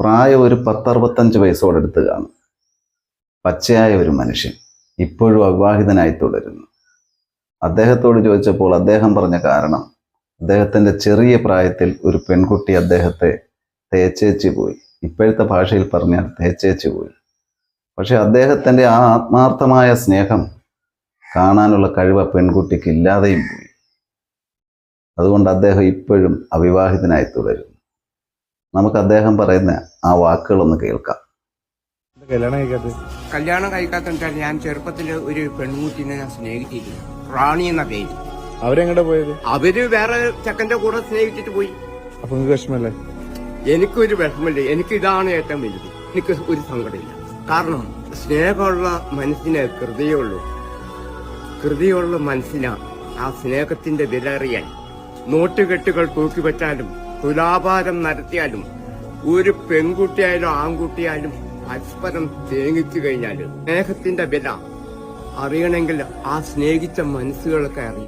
പ്രായം ഒരു പത്തറുപത്തഞ്ച് വയസ്സോടടുത്ത് കാണും പച്ചയായ ഒരു മനുഷ്യൻ ഇപ്പോഴും അവിവാഹിതനായി തുടരുന്നു. അദ്ദേഹത്തോട് ചോദിച്ചപ്പോൾ അദ്ദേഹം പറഞ്ഞ കാരണം അദ്ദേഹത്തിന്റെ ചെറിയ പ്രായത്തിൽ ഒരു പെൺകുട്ടി അദ്ദേഹത്തെ തേച്ചേച്ച് പോയി. ഇപ്പോഴത്തെ ഭാഷയിൽ പറഞ്ഞാൽ തേച്ചേച്ച് പോയി. പക്ഷെ അദ്ദേഹത്തിന്റെ ആ ആത്മാർത്ഥമായ സ്നേഹം കാണാനുള്ള കഴിവ് പെൺകുട്ടിക്ക് ഇല്ലാതെയും പോയി. അതുകൊണ്ട് അദ്ദേഹം ഇപ്പോഴും അവിവാഹിതനായി തുടരുന്നു. നമുക്ക് അദ്ദേഹം പറയുന്ന ആ വാക്കുകളൊന്ന് കേൾക്കാം. കല്യാണം കഴിക്കാത്തത്? കല്യാണം കഴിക്കാത്ത ഞാൻ ചെറുപ്പത്തിൽ ഒരു പെൺകുട്ടിനെ ഞാൻ സ്നേഹിച്ചിരുന്നു. റാണി എന്ന പേര്. അവരെങ്ങടെ പോയത്? അവർ വേറെ ചെക്കന്റെ കൂടെ സ്നേഹിച്ചിട്ട് പോയി. അപ്പൊ വിഷമല്ലേ എനിക്കൊരു വിഷമമില്ല. എനിക്ക് ഇതാണ് ഏറ്റവും വലുത്. എനിക്ക് ഒരു സങ്കടമില്ല. കാരണം സ്നേഹമുള്ള മനസ്സിന് കൃതിയുള്ളൂ. കൃതിയുള്ള മനസ്സിനാണ് ആ സ്നേഹത്തിന്റെ വില അറിയാൻ നോട്ടുകെട്ടുകൾ തൂക്കിവെച്ചാലും തുലാഭാരം നടത്തിയാലും ഒരു പെൺകുട്ടിയായാലും ആൺകുട്ടിയായാലും പരസ്പരം സ്നേഹിച്ചു കഴിഞ്ഞാൽ സ്നേഹത്തിന്റെ വില അറിയണമെങ്കിൽ ആ സ്നേഹിച്ച മനസ്സുകളൊക്കെ അറിയും.